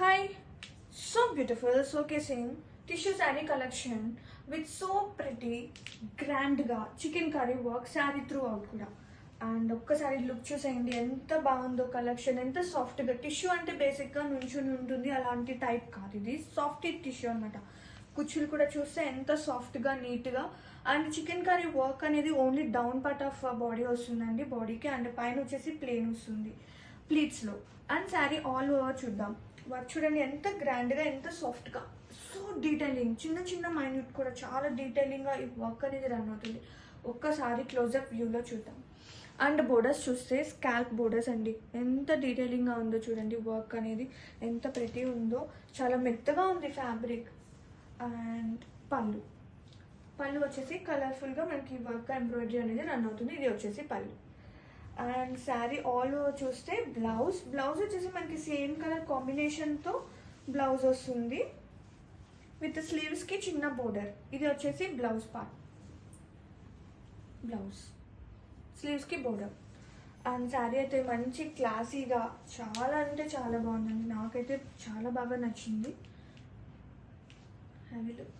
Hi, so beautiful, showcasing tissue saree collection with so pretty, grand గ్రాండ్గా chicken curry work sari throughout కూడా and ఒక్కసారి look చూసేయండి. ఎంత బాగుందో కలెక్షన్ ఎంత సాఫ్ట్గా టిష్యూ అంటే బేసిక్గా నుంచుని ఉంటుంది. అలాంటి టైప్ కాదు ఇది. సాఫ్ట్ టిష్యూ అనమాట కుచ్చులు కూడా చూస్తే ఎంత సాఫ్ట్గా నీట్గా అండ్ చికెన్ కర్రీ వర్క్ అనేది only down part of body వస్తుందండి బాడీకి అండ్ పైన వచ్చేసి ప్లేన్ వస్తుంది. ప్లీట్స్లో అండ్ శారీ ఆల్ ఓవర్ చూద్దాం. వర్క్ చూడండి ఎంత గ్రాండ్గా ఎంత సాఫ్ట్గా. సో డీటెయిలింగ్ చిన్న చిన్న మైన్యూట్ కూడా చాలా డీటెయిలింగ్గా ఈ వర్క్ అనేది రన్ అవుతుంది. ఒక్కసారి క్లోజప్ వ్యూలో చూద్దాం. అండ్ బోర్డర్స్ చూస్తే స్కాల్ప్ బోర్డర్స్ అండి. ఎంత డీటెయిలింగ్గా ఉందో చూడండి వర్క్ అనేది. ఎంత ప్రతి ఉందో. చాలా మెత్తగా ఉంది ఫ్యాబ్రిక్ అండ్ పళ్ళు. పళ్ళు వచ్చేసి కలర్ఫుల్గా మనకి వర్క్ ఎంబ్రాయిడరీ అనేది రన్ అవుతుంది. ఇది వచ్చేసి పళ్ళు. అండ్ శారీ ఆల్ ఓవర్ చూస్తే బ్లౌజ్ బ్లౌజ్ వచ్చేసి మనకి సేమ్ కలర్ కాంబినేషన్తో బ్లౌజ్ వస్తుంది. విత్ స్లీవ్స్కి చిన్న బోర్డర్ ఇది వచ్చేసి బ్లౌజ్ పార్ట్ బ్లౌజ్ స్లీవ్స్కి బోర్డర్ అండ్ శారీ అయితే మంచి క్లాసీగా చాలా అంటే చాలా బాగుందండి. నాకైతే చాలా బాగా నచ్చింది. హ్యావీ లుక్